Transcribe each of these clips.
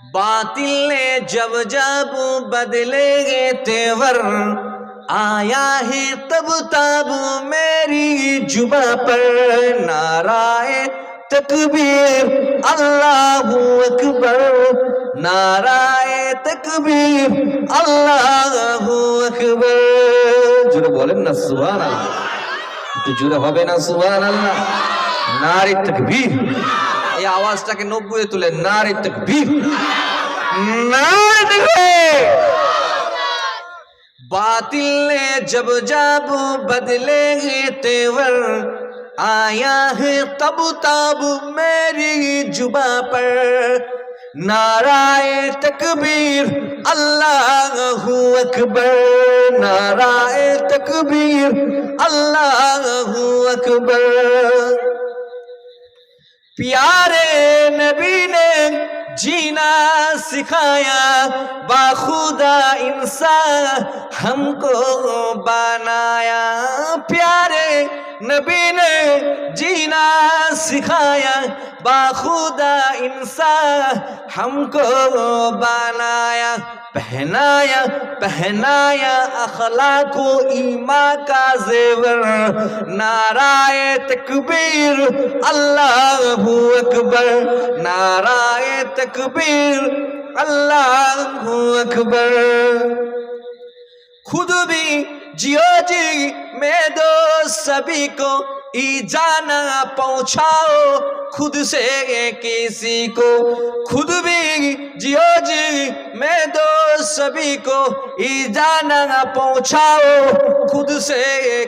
باطل نے جب جب بدلے گے تیور، آیا ہے تب تاب میری جبا پر۔ نعرہ تکبیر، اللہ اکبر۔ نعرہ تکبیر، اللہ اکبر۔ جڑے بولے نا، سبحان اللہ۔ تو جڑے ہوبے نا، سبحان اللہ۔ نعرہ تکبیر۔ এই আওয়াজটাকে নব্বই তুলে নারী তকবীর নারী তকবীর باطل نے جب جب بدلے گے تیور آیا ہے تب تب میری جبا پر نعرہ تکبیر اللہ اکبر نعرہ تکبیر اللہ اکبر پیارے نبی نے جینا سکھایا باخدا انسان ہم کو بنایا پیارے نبی نے جینا سکھایا باخدا انسان ہم کو بنایا، پہنایا پہنایا اخلاق و ایمان کا زیور۔ نعرہ تکبیر، اللہ اکبر۔ نعرہ تکبیر، اللہ اکبر۔ خود بھی جیو جی میں دو سبھی کو ای جانا پہنچاؤ خود سے کسی کو۔ خود بھی جیو جی میں دو سبھی کو۔ ای جانا پہنچاؤ خود سے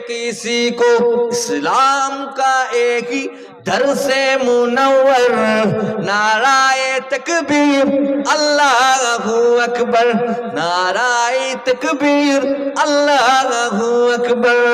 کسی کو۔ اسلام کا ایک ہی در سے منور۔ نعرہ تکبیر، اللہ اکبر۔ نعرہ تکبیر، اللہ اکبر۔